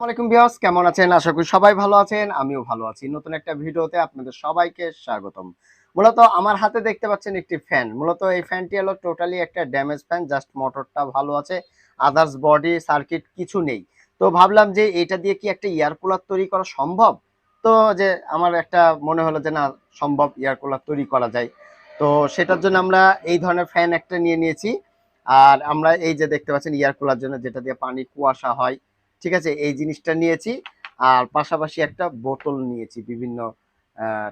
আসসালামাইকুম বিয়াস কেমন আছেন? আশা করি সবাই ভালো আছেন, আমিও ভালো আছি। নতুন একটা ভিডিওতে আপনাদের সবাইকে স্বাগতম। মূলত আমার হাতে দেখতে পাচ্ছেন একটি ফ্যান। মূলত এই ফ্যানটি হলো টোটালি একটা ড্যামেজ ফ্যান, জাস্ট মোটরটা ভালো আছে, আদার্স বডি, সার্কিট কিছু নেই। তো ভাবলাম যে এটা দিয়ে কি একটা এয়ার কুলার তৈরি করা সম্ভব? তো যে আমার একটা মনে হলো যে না, সম্ভব এয়ার কুলার তৈরি করা যায়। তো সেটার জন্য আমরা এই ধরনের ফ্যান একটা নিয়ে নিয়েছি। আর আমরা এই যে দেখতে পাচ্ছেন, এয়ার কুলার জন্য যেটা দিয়ে পানি কুয়াশা হয় ঠিক আছে, এই জিনিসটা নিয়েছি। আর পাশাপাশি একটা বোতল নিয়েছি, বিভিন্ন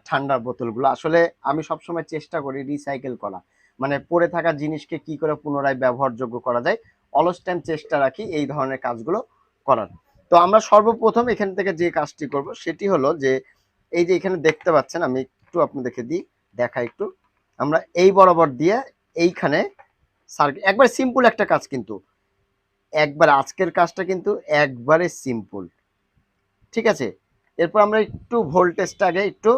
ঠান্ডার বোতলগুলো। আসলে আমি সবসময় চেষ্টা করি রিসাইকেল করা। মানে পড়ে থাকা জিনিসকে কি করে পুনরায় ব্যবহারযোগ্য করা যায়, অলস টাইম চেষ্টা রাখি এই ধরনের কাজগুলো করার। তো আমরা সর্বপ্রথম এখান থেকে যে কাজটি করব সেটি হলো যে, এই যে এখানে দেখতে পাচ্ছেন, আমি একটু আপনাদেরকে দিই দেখা একটু। আমরা এই বরাবর দিয়ে এইখানে সার্কিট একবার সিম্পল একটা কাজ কিন্তু। একবার আজকের কাজটা কিন্তু একবারে সিম্পল ঠিক আছে? এরপর আমরা একটু ভোল্টেজটা আগে একটু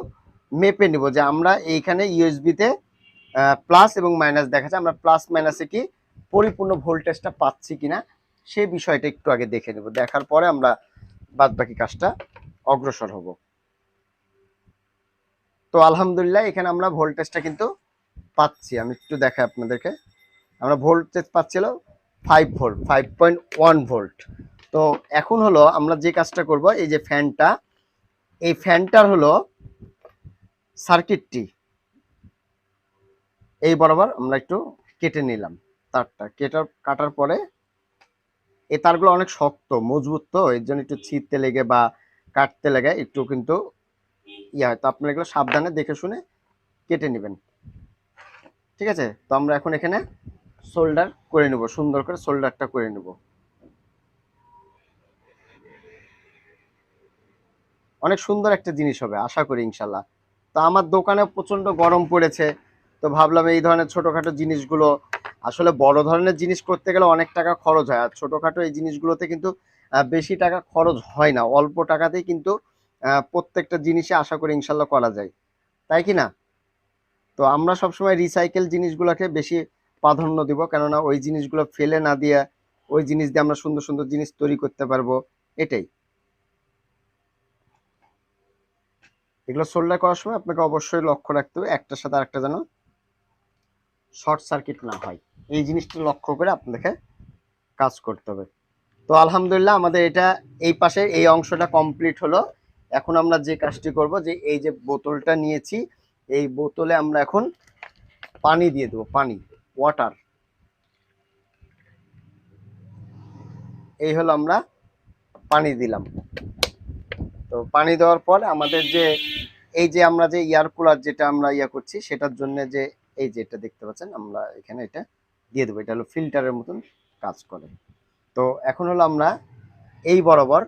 মেপে নিব যে আমরা এইখানে ইউএসবিতে প্লাস এবং মাইনাস দেখাচ্ছে। আমরা প্লাস মাইনাসে কি পরিপূর্ণ ভোল্টেজটা পাচ্ছি কিনা সেই বিষয়টা একটু আগে দেখে নেব। দেখার পরে আমরা বাদ বাকি কাজটা অগ্রসর হব। তো আলহামদুলিল্লাহ, এখানে আমরা ভোল্টেজটা কিন্তু পাচ্ছি। আমি একটু দেখাই আপনাদেরকে। আমরা ভোল্টেজ পাচ্ছিল five volt five point one volt তো এখন হলো আমরা যে কাজটা করব, এই যে ফ্যানটা এই ফ্যানটার হলো সার্কিটটি এই বরাবর আমরা একটু কেটে নিলাম তারটা। কেটার, কাটার পরে এই তারগুলো অনেক শক্ত, মজবুত তো, এর জন্য একটু ছিঁড়তে লেগে বা কাটতে লেগে একটু কিন্তু ইয়ে হয়। তো আপনারা এগুলো সাবধানে দেখে শুনে কেটে নেবেন। ঠিক আছে? তো আমরা এখন এখানে সোল্ডার করে নেব, সুন্দর করে সোল্ডারটা করে নেব। অনেক সুন্দর একটা জিনিস হবে, আশা করি ইনশাল্লাহ। তো আমার দোকানে প্রচণ্ড গরম পড়েছে, তো ভাবলাম এই ধরনের ছোটোখাটো জিনিসগুলো, আসলে বড় ধরনের জিনিস করতে গেলে অনেক টাকা খরচ হয়, আর ছোটখাটো এই জিনিসগুলোতে কিন্তু বেশি টাকা খরচ হয় না, অল্প টাকাতেই কিন্তু প্রত্যেকটা জিনিসে আশা করি ইনশাল্লাহ করা যায়। তাই কি না? তো আমরা সবসময় রিসাইকেল জিনিসগুলোকে বেশি প্রাধান্য দিব। কেননা ওই জিনিসগুলো ফেলে না দিয়ে ওই জিনিস দিয়ে আমরা সুন্দর সুন্দর জিনিস তৈরি করতে পারব। এটাই। এগুলো সোল্ডার করার সময় আপনাকে অবশ্যই লক্ষ্য রাখতে হবে, একটার সাথে আরেকটা যেন শর্ট সার্কিট না হয়। এই জিনিসটা লক্ষ্য করে আপনাকে কাজ করতে হবে। তো আলহামদুলিল্লাহ আমাদের এটা এই পাশে এই অংশটা কমপ্লিট হলো। এখন আমরা যে কাজটি করব, যে এই যে বোতলটা নিয়েছি, এই বোতলে আমরা এখন পানি দিয়ে দেবো, পানি। ওয়াটার এই হলো আমরা পানি দিলাম। তো পানি দেওয়ার পর আমাদের যে, এই যে আমরা যে এয়ার কুলার যেটা আমরা ইয়া করছি, সেটার জন্য যে, এই যে এটা দেখতে পাচ্ছেন, আমরা এখানে এটা দিয়ে দেবো। এটা হলো ফিল্টারের মতন কাজ করে। তো এখন হলো আমরা এই বরাবর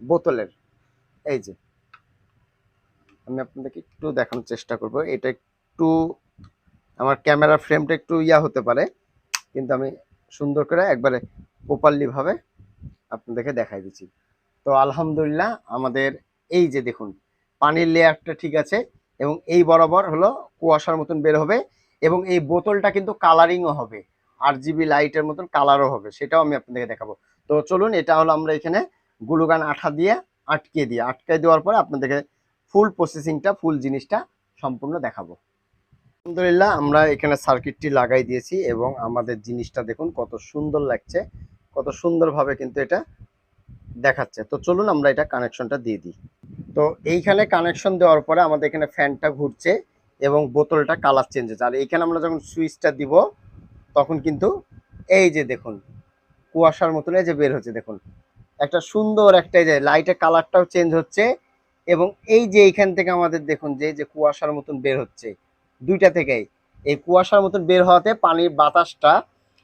বোতলের, এই যে, আমি আপনাদেরকে একটু দেখানোর চেষ্টা করব। এটা একটু আমার ক্যামেরা ফ্রেমটা একটু ইয়া হতে পারে, কিন্তু আমি সুন্দর করে একবারে প্রপারলি ভাবে আপনাদেরকে দেখাই দিচ্ছি। তো আলহামদুলিল্লাহ আমাদের এই যে দেখুন, পানির লেয়ারটা ঠিক আছে এবং এই বরাবর হলো কুয়াশার মতন বের হবে এবং এই বোতলটা কিন্তু কালারিংও হবে আর জিবি লাইটের মতন কালারও হবে, সেটাও আমি আপনাদেরকে দেখাবো। তো চলুন, এটা হলো আমরা এখানে গ্লুগান আঠা দিয়ে আটকে দিয়ে আটকে দেওয়ার পরে আপনাদেরকে ফুল প্রসেসিংটা ফুল জিনিসটা সম্পূর্ণ দেখাবো। আলহামদুলিল্লাহ, আমরা এখানে সার্কিটটি লাগাই দিয়েছি এবং আমাদের জিনিসটা দেখুন কত সুন্দর লাগছে, কত সুন্দরভাবে কিন্তু এটা দেখাচ্ছে। তো চলুন আমরা এটা কানেকশনটা দিয়ে দিই। তো এইখানে কানেকশন দেওয়ার পরে আমাদের এখানে ফ্যানটা ঘুরছে এবং বোতলটা কালার চেঞ্জ হচ্ছে আর এইখানে আমরা যখন সুইচটা দিব, তখন কিন্তু এই যে দেখুন, কুয়াশার মতন এই যে বের হচ্ছে দেখুন। একটা সুন্দর একটা যে লাইটের কালারটাও চেঞ্জ হচ্ছে এবং এই যে এইখান থেকে আমাদের দেখুন যে যে কুয়াশার মতন বের হচ্ছে। দুইটা থেকেই। এই কুয়াশার মতন বের হওয়াতে পানির বাতাসটা,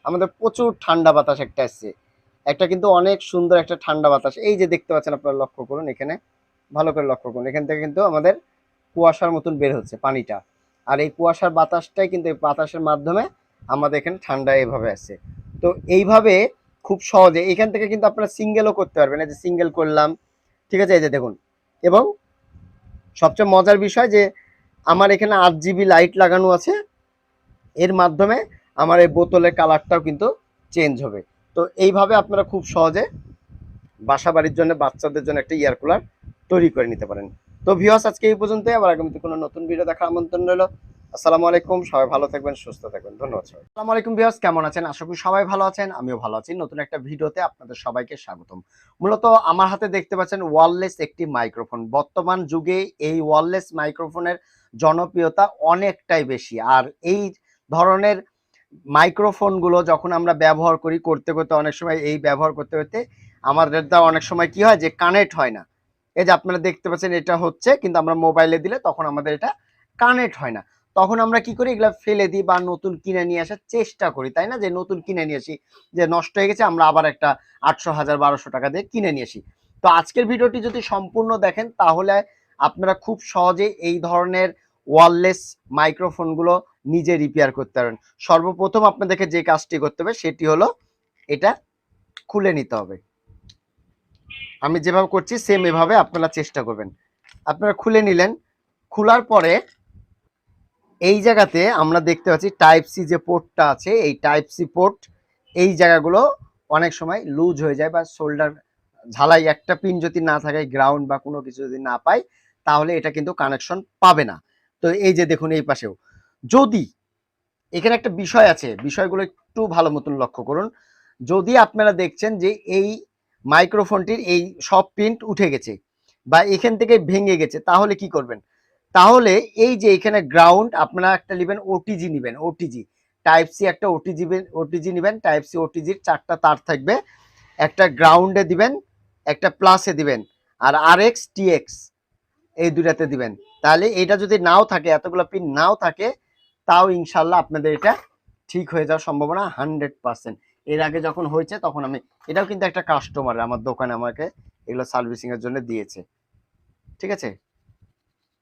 আমাদের প্রচুর ঠান্ডা বাতাস একটা আসছে একটা কিন্তু অনেক সুন্দর একটা ঠান্ডা বাতাস। এই যে দেখতে পাচ্ছেন আপনারা, লক্ষ্য করুন এখানে। ভালো করে লক্ষ্য করুন। এখান থেকে কিন্তু আমাদের কুয়াশার মতন বের হচ্ছে পানিটা। আর এই কুয়াশার বাতাসটাই কিন্তু এই বাতাসের মাধ্যমে আমাদের এখানে ঠান্ডা এভাবে আসছে তো এইভাবে খুব সহজে এখান থেকে কিন্তু আপনারা সিঙ্গেলও করতে পারবেন। এই যে সিঙ্গেল করলাম, ঠিক আছে? এই যে দেখুন। এবং সবচেয়ে মজার বিষয় যে আমার এখানে আট জিবি লাইট লাগানো আছে। এর মাধ্যমে আমার এই বোতলের কালারটাও কিন্তু চেঞ্জ হবে। তো এইভাবে আপনারা খুব সহজে বাসা বাড়ির জন্য, বাচ্চাদের জন্য একটা ইয়ার কুলার তৈরি করে নিতে পারেন। তো ভিউয়ার্স আজকে এই পর্যন্তই। আবার আগামীতে কোনো নতুন ভিডিও দেখার আমন্ত্রণ রইল। আসসালামু আলাইকুম। সবাই ভালো থাকবেন, সুস্থ থাকবেন। ধন্যবাদ সবাই আসসালামু আলাইকুম ভিউয়ার্স কেমন আছেন? আশা করি সবাই ভালো আছেন। আমিও ভালো আছি। নতুন একটা ভিডিওতে আপনাদের সবাইকে স্বাগতম। মূলত আমার হাতে দেখতে পাচ্ছেন ওয়ারলেস একটি মাইক্রোফোন বর্তমান যুগে এই ওয়ারলেস মাইক্রোফোনের জনপ্রিয়তা অনেকটাই বেশি। আর এই ধরনের মাইক্রোফোনগুলো যখন আমরা ব্যবহার করি করতে করতে অনেক সময় এই ব্যবহার করতে করতে আমাদের দ্বারা অনেক সময় কি হয় যে কানেক্ট হয় না। এই যে আপনারা দেখতে পাচ্ছেন এটা হচ্ছে, কিন্তু আমরা মোবাইলে দিলে তখন আমাদের এটা কানেক্ট হয় না। তখন আমরা কি করি, এগুলো ফেলে দিই বা নতুন কিনে নিয়ে আসার চেষ্টা করি, তাই না? যে নতুন কিনে নিয়ে আসি, যে নষ্ট হয়ে গেছে, আমরা আবার একটা আটশো হাজার, বারোশো টাকা দিয়ে কিনে নিয়ে আসি। তো আজকের ভিডিওটি যদি সম্পূর্ণ দেখেন, তাহলে আপনারা খুব সহজে এই ধরনের ওয়ারলেস মাইক্রোফোনগুলো নিজে রিপেয়ার করতে পারবেন সর্বপ্রথম আপনাদেরকে যে কাজটি করতে হবে সেটি হলো এটা খুলে নিতে হবে। আমি যেভাবে করছি সেম এভাবে আপনারা চেষ্টা করবেন। আপনারা খুলে নিলেন, খোলার পরে এই জায়গাতে আমরা দেখতে পাচ্ছি টাইপ সি যে পোর্টটা আছে, এই টাইপ সি পোর্ট এই জায়গাগুলো অনেক সময় লুজ হয়ে যায় বা শোল্ডার ঝালাই, একটা পিন যদি না থাকে গ্রাউন্ড বা কোনো কিছু যদি না পায়, তাহলে এটা কিন্তু কানেকশন পাবে না। তো এই যে দেখুন এই পাশেও। যদি এখানে একটা বিষয় আছে, বিষয়গুলো একটু ভালো মতন লক্ষ্য করুন। যদি আপনারা দেখছেন যে এই মাইক্রোফোনটির এই সব প্রিন্ট উঠে গেছে বা এখান থেকে ভেঙে গেছে, তাহলে কি করবেন? তাহলে এই যে এখানে গ্রাউন্ড আপনারা একটা নেবেন ওটিজি নেবেন ওটিজি টাইপ সি একটা ওটিজি ওটিজি নেবেন টাইপ সি ওটিজির চারটা তার থাকবে। একটা গ্রাউন্ডে দিবেন, একটা প্লাসে দিবেন, আর আর এক্স টিএক্স এই দুটাতে দিবেন। তাহলে এটা যদি নাও থাকে, এতগুলো পিন নাও থাকে, তাও ইনশাল্লাহ আপনাদের এটা ঠিক হয়ে যাওয়ার সম্ভাবনা হান্ড্রেড পার্সেন্ট এর আগে যখন হয়েছে, তখন আমি, এটাও কিন্তু একটা কাস্টমার আমার দোকানে আমাকে এগুলো সার্ভিসিং এর জন্য দিয়েছে। ঠিক আছে?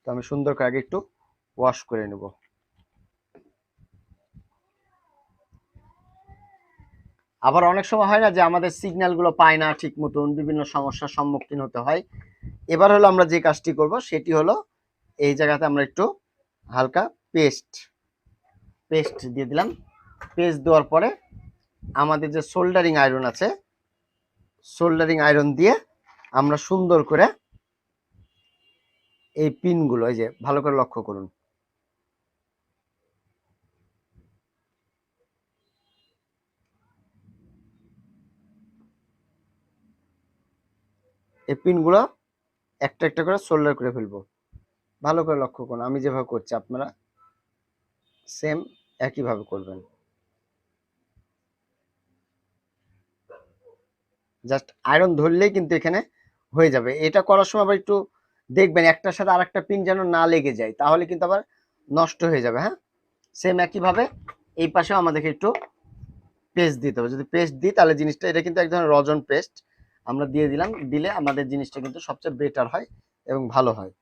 তো আমি সুন্দর করে আগে একটু ওয়াশ করে নেব। আবার অনেক সময় হয় না যে আমাদের সিগন্যালগুলো পায় না ঠিক মতন, বিভিন্ন সমস্যার সম্মুখীন হতে হয়। এবার হলো আমরা যে কাজটি করব, সেটি হলো এই জায়গাতে আমরা একটু হালকা পেস্ট পেস্ট দিয়ে দিলাম। পেস্ট দেওয়ার পরে আমাদের যে সোল্ডারিং আয়রন আছে, সোল্ডারিং আয়রন দিয়ে আমরা সুন্দর করে এই পিনগুলো, এই যে ভালো করে লক্ষ্য করুন। এই পিনগুলো একটা একটা করে সোল্ডার করে ফেলব। ভালো করে লক্ষ্য করুন। আমি যেভাবে করছি, আপনারা সেম একইভাবে করবেন। জাস্ট আয়রন ধরলেই কিন্তু এখানে হয়ে যাবে। এটা করার সময় আবার একটু দেখবেন, একটার সাথে আরেকটা পিন যেন না লেগে যায়, তাহলে কিন্তু আবার নষ্ট হয়ে যাবে হ্যাঁ? সেম একইভাবে এই পাশেও আমাদেরকে একটু পেস্ট দিতে হবে। যদি পেস্ট দিই, তাহলে জিনিসটা, এটা কিন্তু এক ধরনের রজন পেস্ট আমরা দিয়ে দিলাম, দিলে আমাদের জিনিসটা কিন্তু সবচেয়ে বেটার হয় এবং ভালো হয়।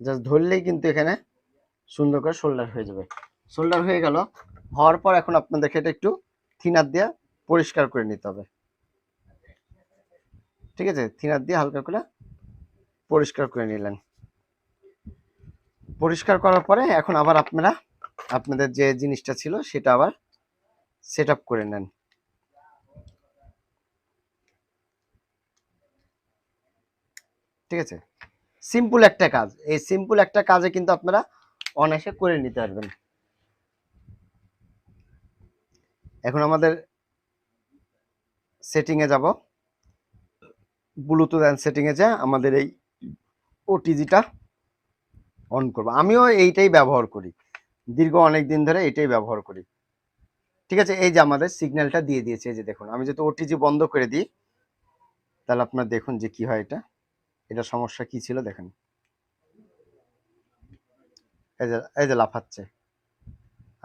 জাস্ট ধরলেই কিন্তু এখানে সুন্দর করে শোল্ডার হয়ে যাবে। শোল্ডার হয়ে গেল, হওয়ার পর এখন আপনাদেরকে এটা একটু থিনার দিয়ে পরিষ্কার করে নিতে হবে। ঠিক আছে? থিনার দিয়ে হালকা করে পরিষ্কার করে নিলেন। পরিষ্কার করার পরে এখন আবার আপনারা, আপনাদের যে জিনিসটা ছিল সেটা আবার সেট করে নেন। ঠিক আছে? সিম্পল একটা কাজ। এই সিম্পল একটা কাজে কিন্তু আপনারা অনায়াসে করে নিতে পারবেন। এখন আমাদের সেটিং এ যাব। ব্লুটুথ অ্যান্ড সেটিং এ যা আমাদের এই ওটিজিটা অন করব। আমিও এইটাই ব্যবহার করি। দীর্ঘ অনেক দিন ধরে এটাই ব্যবহার করি। ঠিক আছে? এই যে আমাদের সিগন্যালটা দিয়ে দিয়েছে। এই যে দেখুন, আমি যদি ওটিজি বন্ধ করে দিই, তাহলে আপনার দেখুন যে কি হয় এটা। এটা সমস্যা কি ছিল দেখেন। এই যে এই যে লাফাচ্ছে।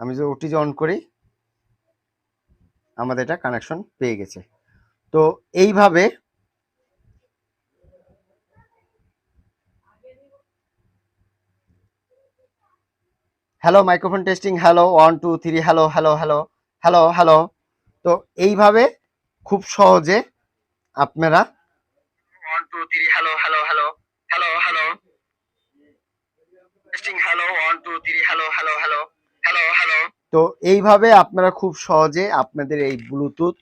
আমি যদি ওটিজি অন করি, আমাদের এটা কানেকশন পেয়ে গেছে। তো এইভাবে hello microphone testing hello one two three hello hello hello hello hello তো এইভাবে খুব সহজে আপনারা তো এইভাবে আপনারা খুব সহজে আপনাদের এই ব্লুটুথ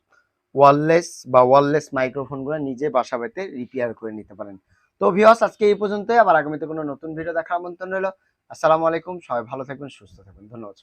ওয়ারলেস বা ওয়ারলেস মাইক্রোফোনগুলো নিজে বাসা বাড়িতে রিপেয়ার করে নিতে পারেন। তো ভিওস আজকে এই পর্যন্তই। আবার আগামীতে কোনো নতুন ভিডিও দেখার আমন্ত্রণ রইল। আসসালামু আলাইকুম। সবাই ভালো থাকবেন, সুস্থ থাকবেন। ধন্যবাদ